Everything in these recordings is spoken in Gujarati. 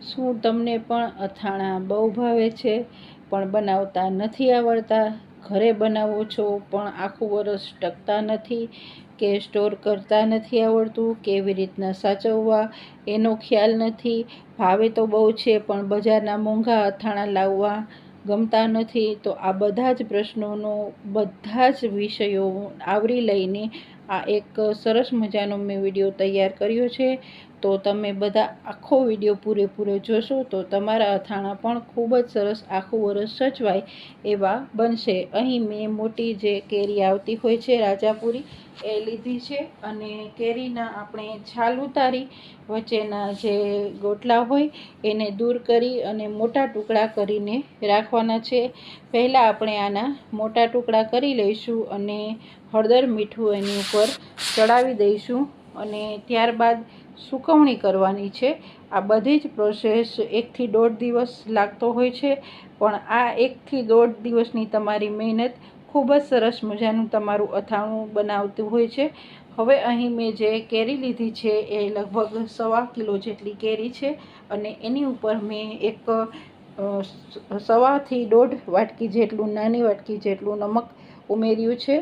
શું તમને પણ અથાણાં બહુ ભાવે છે? પણ બનાવતા નથી આવડતા? ઘરે બનાવો છો પણ આખું વરસ ટકતા નથી? કે સ્ટોર કરતા નથી આવડતું? કેવી રીતના સાચવવા? એનો ખ્યાલ નથી. ભાવે તો બહુ છે પણ બજારના મોંઘા અથાણાં લાવવા ગમતા નથી. તો આ બધા જ પ્રશ્નોનો બધા જ વિષયો આવરી લઈને આ એક સરસ મજાનો મેં વીડિયો તૈયાર કર્યો છે. તો તમે બધા આખો વીડિયો પૂરેપૂરો જોશો તો તમારા અથાણાં પણ ખૂબ જ સરસ આખું વરસ સચવાય એવા બનશે. અહીં મેં મોટી જે કેરી આવતી હોય છે રાજાપુરી, એ લીધી છે અને કેરીના આપણે છાલ ઉતારી, વચ્ચેના જે ગોટલા હોય એને દૂર કરી અને મોટા ટુકડા કરીને રાખવાના છે. પહેલાં આપણે આના મોટા ટુકડા કરી લઈશું અને હળદર મીઠું એની ઉપર ચડાવી દઈશું અને ત્યારબાદ સુકવણી કરવાની છે. આ બધી જ પ્રોસેસ એકથી દોઢ દિવસ લાગતો હોય છે. પણ આ એકથી દોઢ દિવસની તમારી મહેનત ખૂબ જ સરસ મજાનું તમારું અથાણું બનાવતું હોય છે. હવે અહીં મેં જે કેરી લીધી છે એ લગભગ સવા કિલો જેટલી કેરી છે અને એની ઉપર મેં એક સવાથી દોઢ વાટકી જેટલું, નાની વાટકી જેટલું નમક ઉમેર્યું છે.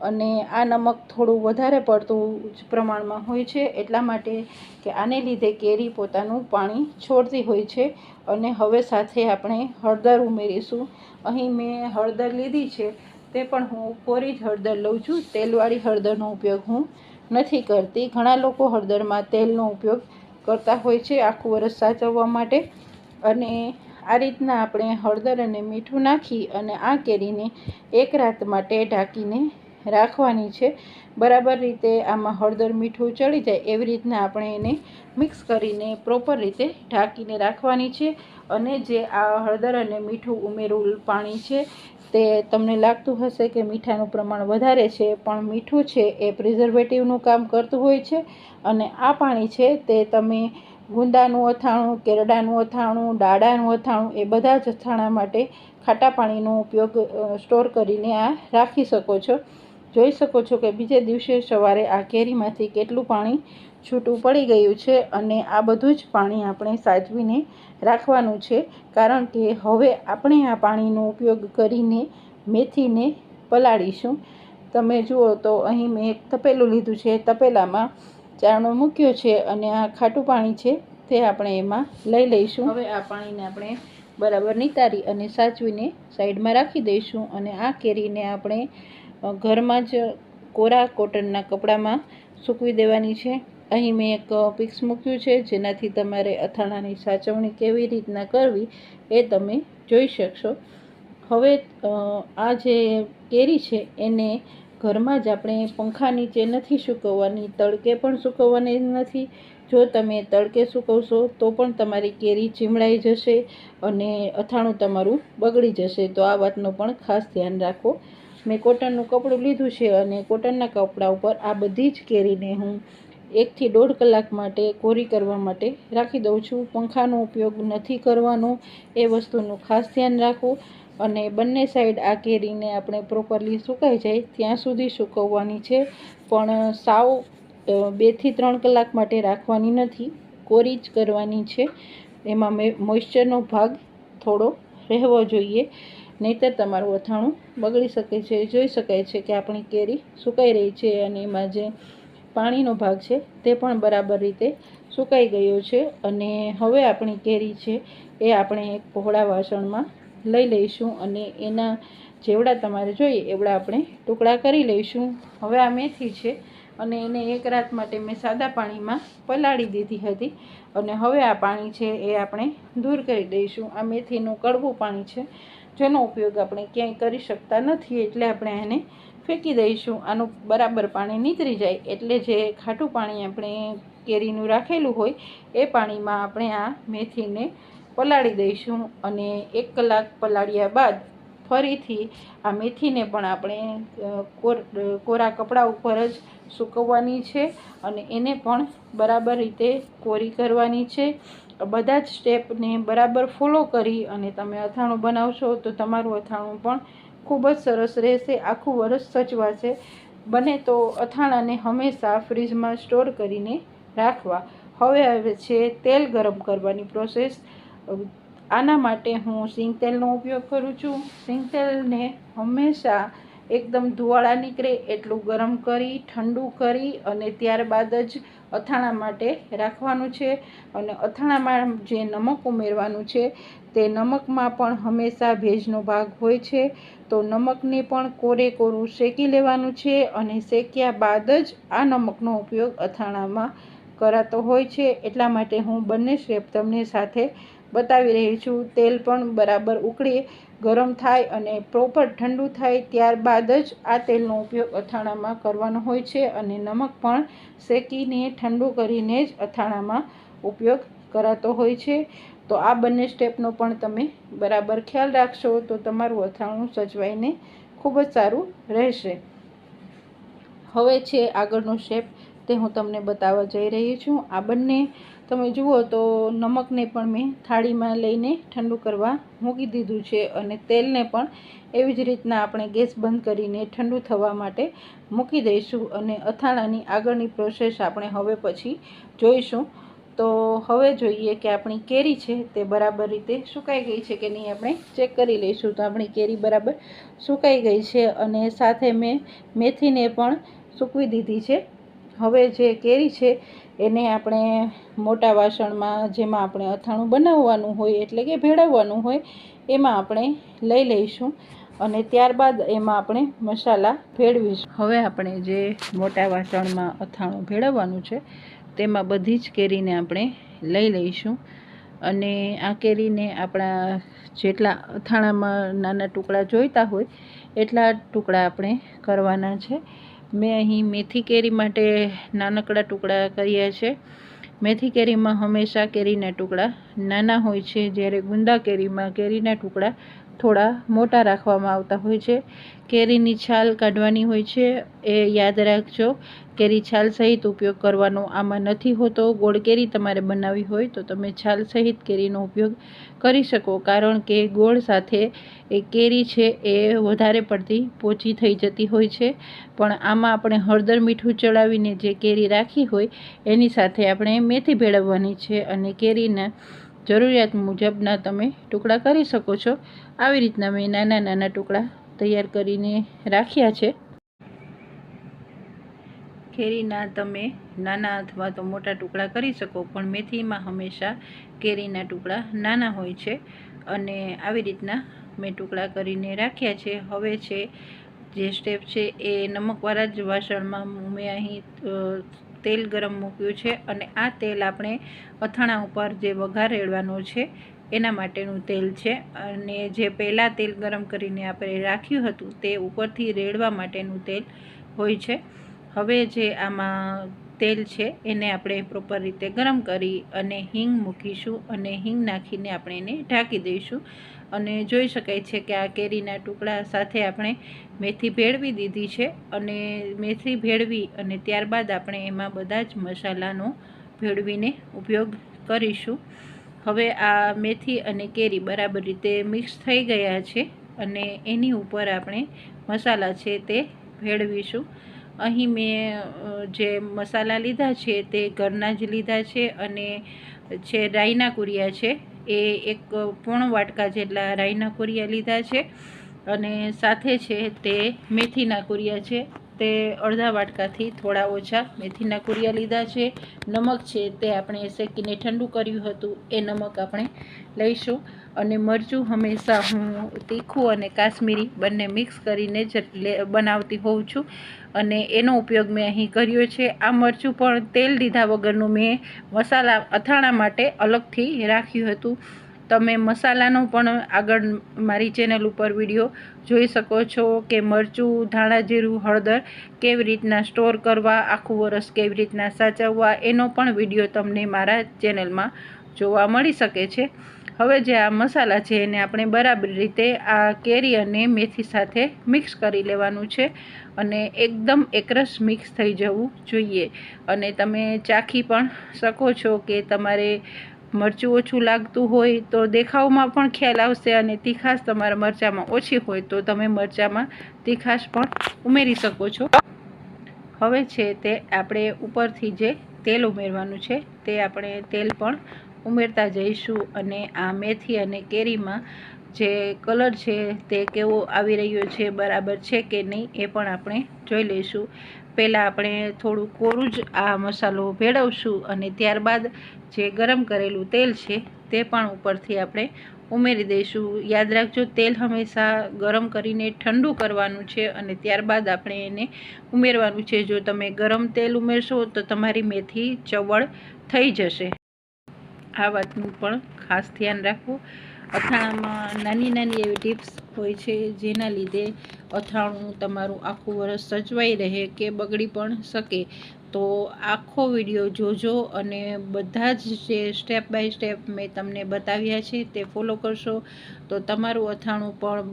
અને આ નમક થોડું વધારે પડતું જ પ્રમાણમાં હોય છે, એટલા માટે કે આને લીધે કેરી પોતાનું પાણી છોડતી હોય છે અને હવે સાથે આપણે હળદર ઉમેરીશું. અહીં મેં હળદર લીધી છે, તે પણ હું કોરી જ હળદર લઉં છું. તેલવાળી હળદરનો ઉપયોગ હું નથી કરતી. ઘણા લોકો હળદરમાં તેલનો ઉપયોગ કરતા હોય છે આખું વરસ સાચવવા માટે. અને આ રીતના આપણે હળદર અને મીઠું નાખી અને આ કેરીને એક રાત માટે ઢાંકીને રાખવાની છે. બરાબર રીતે આમાં હળદર મીઠું ચડી જાય એવી રીતના આપણે એને મિક્સ કરીને પ્રોપર રીતે ઢાંકીને રાખવાની છે. અને જે આ હળદર અને મીઠું ઉમેરું પાણી છે તે તમને લાગતું હશે કે મીઠાનું પ્રમાણ વધારે છે, પણ મીઠું છે એ પ્રિઝર્વેટિવનું કામ કરતું હોય છે. અને આ પાણી છે તે તમે ગુંદાનું અથાણું, કેરડાનું અથાણું, ડાળાનું અથાણું એ બધા જ અથાણા માટે ખાટા પાણીનો ઉપયોગ સ્ટોર કરીને આ રાખી શકો છો. જોઈ શકો છો કે બીજે દિવસે સવારે આ કેરીમાંથી કેટલું પાણી છૂટું પડી ગયું છે અને આ બધું જ પાણી આપણે સાચવીને રાખવાનું છે, કારણ કે હવે આપણે આ પાણીનો ઉપયોગ કરીને મેથીને પલાળીશું. તમે જુઓ તો અહીં મેં એક તપેલું લીધું છે, તપેલામાં ચારણો મૂક્યો છે અને આ ખાટું પાણી છે તે આપણે એમાં લઈ લઈશું. હવે આ પાણીને આપણે બરાબર નિતારી અને સાચવીને સાઈડમાં રાખી દઈશું અને આ કેરીને આપણે ઘરમાં જ કોરા કોટનના કપડામાં સૂકવી દેવાની છે. અહીં મેં એક પિક્સ મૂક્યું છે, જેનાથી તમારે અથાણાની સાચવણી કેવી રીતના કરવી એ તમે જોઈ શકશો. હવે આ જે કેરી છે, એને ઘરમાં જ આપણે પંખા નીચે નથી સૂકવવાની, તડકે પણ સૂકવવાની નથી. જો તમે તડકે સૂકવશો, તો પણ તમારી કેરી ચીમળાઈ જશે અને અથાણું તમારું બગડી જશે. તો આ વાતનું પણ ખાસ ધ્યાન રાખો. મેં કોટનનું કપડું લીધું છે અને કોટનના કપડા ઉપર આ બધી જ કેરીને હું એકથી દોઢ કલાક માટે કોરી કરવા માટે રાખી દઉં છું. પંખાનો ઉપયોગ નથી કરવાનો, એ વસ્તુનું ખાસ ધ્યાન રાખવું અને બંને સાઈડ આ કેરીને આપણે પ્રોપરલી સુકાઈ જાય ત્યાં સુધી સૂકવવાની છે. પણ સાવ બેથી ત્રણ કલાક માટે રાખવાની નથી. કોરી જ કરવાની છે. એમાં મોઇશ્ચરનો ભાગ થોડો રહેવો જોઈએ. નહીંતર તમારું અથાણું બગડી શકે છે, જોઈ શકાય છે કે આપણી કેરી સુકાઈ રહી છે અને એમાં જે પાણીનો ભાગ છે તે પણ બરાબર રીતે સુકાઈ ગયો છે અને હવે આપણી કેરી છે એ આપણે એક પહોળા વાસણમાં લઈ લઈશું અને એના જેવડા તમારે જોઈએ એવડા આપણે ટુકડા કરી લઈશું. હવે આ મેથી છે અને એને એક રાત માટે મેં સાદા પાણીમાં પલાળી દીધી હતી અને હવે આ પાણી છે એ આપણે દૂર કરી દઈશું. આ મેથીનું કડવું પાણી છે જેનો ઉપયોગ આપણે ક્યાંય કરી શકતા નથી એટલે આપણે એને ફેંકી દઈશું. આનું બરાબર પાણી નીતરી જાય એટલે જે ખાટું પાણી આપણે કેરીનું રાખેલું હોય એ પાણીમાં આપણે આ મેથીને પલાળી દઈશું અને એક કલાક પલાળ્યા બાદ ફરીથી આ મેથીને પણ આપણે કોરા કપડા ઉપર જ સૂકવવાની છે અને એને પણ બરાબર રીતે કોરી કરવાની છે. બધા જ સ્ટેપને બરાબર ફોલો કરી અને તમે અથાણું બનાવશો તો તમારું અથાણું પણ ખૂબ જ સરસ રહેશે, આખું વરસ સચવાશે. બને તો અથાણાને હંમેશા ફ્રીજમાં સ્ટોર કરીને રાખવા. હવે આવે છે તેલ ગરમ કરવાની પ્રોસેસ. આના માટે હું સિંગ તેલનો ઉપયોગ કરું છું. સિંગ તેલને હંમેશા એકદમ ધુવાળા નીકળે એટલું ગરમ કરી, ઠંડુ કરી અને ત્યારબાદ જ અથાણા માટે રાખવાનું છે. અને અથાણામાં જે નમક ઉમેરવાનું છે તે નમકમાં પણ હંમેશા ભેજનો ભાગ હોય છે. તો નમકને પણ કોરે કોરું શેકી લેવાનું છે અને શેક્યા બાદ જ આ નમકનો ઉપયોગ અથાણામાં કરાતો હોય છે. એટલા માટે હું બંને સ્ટેપ તમને સાથે બતાવી રહી છું. તેલ પણ બરાબર ઉકળે ગરમ થાય અને પ્રોપર ઠંડુ થાય ત્યારબાદ જ આ તેલનો ઉપયોગ અથાણામાં કરવાનો હોય છે અને નમક પણ શેકીને ઠંડુ કરીને જ અથાણામાં ઉપયોગ કરાતો હોય છે. તો આ બંને સ્ટેપનો પણ તમે બરાબર ખ્યાલ રાખશો તો તમારું અથાણું સચવાઈને ખૂબ જ સારું રહેશે. હવે છે આગળનો સ્ટેપ તે હું તમને બતાવવા જઈ રહી છું. આ બંને તમે જુઓ તો નમકને પણ મેં થાળીમાં લઈને ઠંડુ કરવા મૂકી દીધું છે અને તેલને પણ એવી જ રીતના આપણે ગેસ બંધ કરીને ઠંડુ થવા માટે મૂકી દઈશું અને અથાણાની આગળની પ્રોસેસ આપણે હવે પછી જોઈશું. તો હવે જોઈએ કે આપણી કેરી છે તે બરાબર રીતે સુકાઈ ગઈ છે કે નહીં આપણે ચેક કરી લઈશું. તો આપણી કેરી બરાબર સુકાઈ ગઈ છે અને સાથે મેં મેથીને પણ સૂકવી દીધી છે. હવે જે કેરી છે એને આપણે મોટા વાસણમાં જેમાં આપણે અથાણું બનાવવાનું હોય, એટલે કે ભેળવવાનું હોય, એમાં આપણે લઈ લઈશું અને ત્યારબાદ એમાં આપણે મસાલા ભેળવીશું. હવે આપણે જે મોટા વાસણમાં અથાણું ભેળવવાનું છે, તેમાં બધી જ કેરીને આપણે લઈ લઈશું અને આ કેરીને આપણા જેટલા અથાણામાં નાના ટુકડા જોઈતા હોય, એટલા ટુકડા આપણે કરવાના છે. મેં અહીં મેથી કેરી માટે નાનકડા ટુકડા કર્યા છે. મેથી કેરીમાં હંમેશા કેરીના ટુકડા નાના હોય છે. જ્યારે ગુંદા કેરીમાં કેરીના ટુકડા થોડા મોટા રાખવામાં આવતા હોય છે. કેરીની છાલ કાઢવાની હોય છે, એ યાદ રાખજો. કેરી છાલ સહિત ઉપયોગ કરવાનો આમાં નથી હોતો. ગોળ કેરી તમારે બનાવવી હોય તો તમે છાલ સહિત કેરીનો ઉપયોગ કરી શકો, કારણ કે ગોળ સાથે એ કેરી છે એ વધારે પડતી પોચી થઈ જતી હોય છે. પણ આમાં આપણે હળદર મીઠું ચડાવીને જે કેરી રાખી હોય, એની સાથે આપણે મેથી ભેળવવાની છે અને કેરીના જરૂરિયાત મુજબના તમે ટુકડા કરી શકો છો. આવી રીતના મેં નાના નાના ટુકડા તૈયાર કરીને રાખ્યા છે. કેરીના તમે નાના અથવા તો મોટા ટુકડા કરી શકો, પણ મેથીમાં હંમેશા કેરીના ટુકડા નાના હોય છે. અને આવી રીતના મેં ટુકડા કરીને રાખ્યા છે. હવે છે, જે સ્ટેપ છે એ નમકવાળા જ વાસણમાં મેં અહીં તેલ ગરમ મૂક્યું છે અને આ તેલ આપણે અથાણા ઉપર જે વઘાર રેડવાનો છે, એના માટેનું તેલ છે. અને જે પહેલાં તેલ ગરમ કરીને આપણે રાખ્યું હતું તે ઉપરથી રેડવા માટેનું તેલ હોય છે. હવે જે આમાં તેલ છે એને આપણે પ્રોપર રીતે ગરમ કરી અને હિંગ મૂકીશું અને હિંગ નાખીને આપણે એને ઢાંકી દઈશું. અને જોઈ શકાય છે કે આ કેરીના ટુકડા સાથે આપણે મેથી ભેળવી દીધી છે અને મેથી ભેળવી અને ત્યારબાદ આપણે એમાં બધા જ મસાલાનો ભેળવીને ઉપયોગ કરીશું. હવે આ મેથી અને કેરી બરાબર રીતે મિક્સ થઈ ગયા છે અને એની ઉપર આપણે મસાલા છે તે ભેળવીશું. અહીં મેં જે મસાલા લીધા છે તે ઘરના જ લીધા છે અને છે રાઈના કુરિયા છે એ એક પૂર્ણ વાટકા જેટલા રાઈના કુરિયા લીધા છે અને સાથે છે તે મેથીના કુરિયા છે. તે અડધા વાટકાથી થોડા ઓછા મેથીના કુરિયા લીધા છે. નમક છે તે આપણે શેકીને ઠંડુ કર્યું હતું, એ નમક આપણે લઈશું. અને મરચું હંમેશા હું તીખું અને કાશ્મીરી બંને મિક્સ કરીને જ બનાવતી હોઉં છું. અને એનો ઉપયોગ મેં અહીં કર્યો છે. આ મરચું પણ તેલ લીધા વગરનું મેં મસાલા અથાણા માટે અલગથી રાખ્યું હતું. તમે મસાલાનો પણ આગળ મારી ચેનલ ઉપર વીડિયો જોઈ શકો છો કે મરચું ધાણા જીરું હળદર કેવી રીતના સ્ટોર કરવા, આખું વરસ કેવી રીતના સાચવવા, એનો પણ વીડિયો તમને મારા ચેનલમાં જોવા મળી શકે છે. હવે જે આ મસાલા છે એને આપણે બરાબર રીતે આ કેરી અને મેથી સાથે મિક્સ કરી લેવાનું છે અને એકદમ એકરસ મિક્સ થઈ જવું જોઈએ. અને તમે ચાખી પણ શકો છો કે તમારે મરચું ઓછું લાગતું હોય તો દેખાવમાં પણ ખ્યાલ આવશે અને તીખાશ તમારા મરચાંમાં ઓછી હોય તો તમે મરચાંમાં તીખાશ પણ ઉમેરી શકો છો. હવે છે તે આપણે ઉપરથી જે તેલ ઉમેરવાનું છે તે આપણે તેલ પણ ઉમેરતા જઈશું અને આ મેથી અને કેરીમાં જે કલર છે તે કેવો આવી રહ્યો છે, બરાબર છે કે નહીં, એ પણ આપણે જોઈ લઈશું. પહેલાં આપણે થોડું કોરું જ આ મસાલો ભેળવશું અને ત્યારબાદ જે ગરમ કરેલું તેલ છે તે પણ ઉપરથી આપણે ઉમેરી દઈશું. યાદ રાખજો, તેલ હંમેશા ગરમ કરીને ઠંડુ કરવાનું છે અને ત્યારબાદ આપણે એને ઉમેરવાનું છે. જો તમે ગરમ તેલ ઉમેરશો તો તમારી મેથી ચવળ થઈ જશે. આ વાતનું પણ ખાસ ધ્યાન રાખવું. અથાણામાં નાની નાની એવી ટિપ્સ હોય છે જેના લીધે અથાણું તમારું આખું વરસ સચવાઈ રહે કે બગડી પણ શકે. તો આખો વીડિયો જોજો અને બધા જ જે સ્ટેપ બાય સ્ટેપ મેં તમને બતાવ્યા છે તે ફોલો કરશો. તો તમારું અથાણું પણ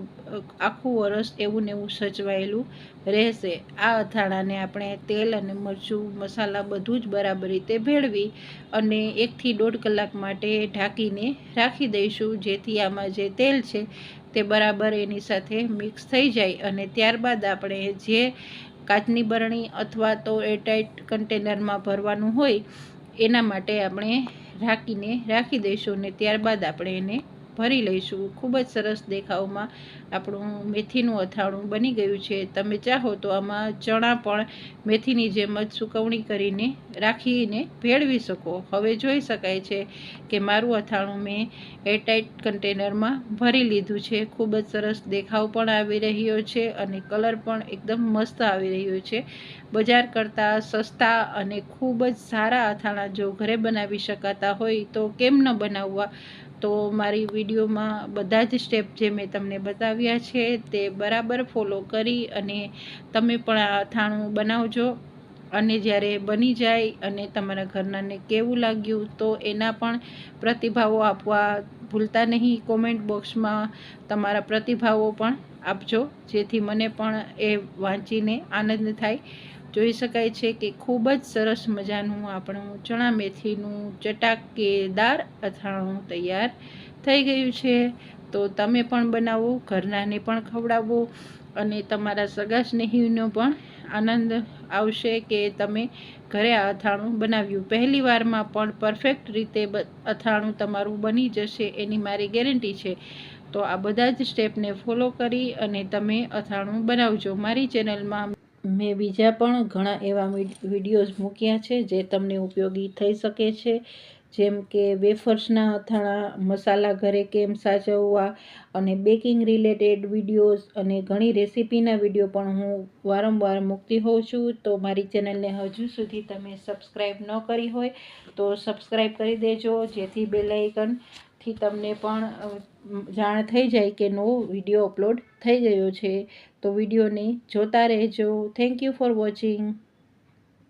આખું વરસ એવું ને એવું સચવાયેલું રહેશે. આ અથાણાને આપણે તેલ અને મરચું, મસાલા બધું જ બરાબર રીતે ભેળવી અને એકથી દોઢ કલાક માટે ઢાંકીને રાખી દઈશું. જેથી આમાં જે તેલ છે તે બરાબર એની સાથે મિક્સ થઈ જાય અને ત્યારબાદ આપણે જે કાચની બરણી અથવા તો એરટાઈટ કન્ટેનરમાં ભરવાનું હોય, એના માટે આપણે ઢાંકીને રાખી દઈશું અને ત્યારબાદ આપણે એને ભરી લઈશું. ખૂબ જ સરસ દેખાવમાં આપણું મેથીનું અથાણું બની ગયું છે. તમે ચાહો તો આમાં ચણા પણ મેથીની જેમ જ સુકવણી કરીને રાખીને ભેળવી શકો. હવે જોઈ શકાય છે કે મારું અથાણું મેં એરટાઇટ કન્ટેનરમાં ભરી લીધું છે. ખૂબ જ સરસ દેખાવ પણ આવી રહ્યો છે અને કલર પણ એકદમ મસ્ત આવી રહ્યો છે. બજાર કરતાં સસ્તા અને ખૂબ જ સારા અથાણા જો ઘરે બનાવી શકાતા હોય તો કેમ ન બનાવવા તો મારી વિડીયોમાં બધા જ સ્ટેપ જે મેં તમને બતાવ્યા છે તે બરાબર ફોલો કરી અને તમે પણ આ અથાણું બનાવજો. અને જ્યારે બની જાય અને તમારા ઘરનાને કેવું લાગ્યું તો એના પણ પ્રતિભાવો આપવા ભૂલતા નહીં. કોમેન્ટ બોક્સમાં તમારા પ્રતિભાવો પણ આપજો, જેથી મને પણ એ વાંચીને આનંદ થાય. જોઈ શકાય છે કે ખૂબ જ સરસ મજાનું આપણું ચણા મેથીનું ચટાકેદાર અથાણું તૈયાર થઈ ગયું છે. તો તમે પણ બનાવો, ઘરનાને પણ ખવડાવો અને તમારા સગા સ્નેહીનો પણ આનંદ આવશે કે તમે ઘરે આ અથાણું બનાવ્યું. પહેલી વારમાં પણ પરફેક્ટ રીતે અથાણું તમારું બની જશે એની મારી ગેરંટી છે. તો આ બધા જ સ્ટેપને ફોલો કરી અને તમે અથાણું બનાવજો. મારી ચેનલમાં મેં બીજા પણ ઘણા એવા વિડીયોઝ મૂક્યા છે જે તમને ઉપયોગી થઈ શકે છે. જેમ કે વેફર્સના અથાણા, મસાલા ઘરે કેમ સાચવવા અને બેકિંગ રિલેટેડ વિડીયોઝ અને ઘણી રેસીપીના વીડિયો પણ હું વારંવાર મૂકતી હોઉં છું. તો મારી ચેનલને હજુ સુધી તમે સબસ્ક્રાઈબ ન કરી હોય તો સબસ્ક્રાઈબ કરી દેજો, જેથી બેલાઇકનથી તમને પણ જાણ થઈ જાય કે નવો વીડિયો અપલોડ થઈ ગયો છે. તો વિડીયોને જોતા રહેજો. Thank you for watching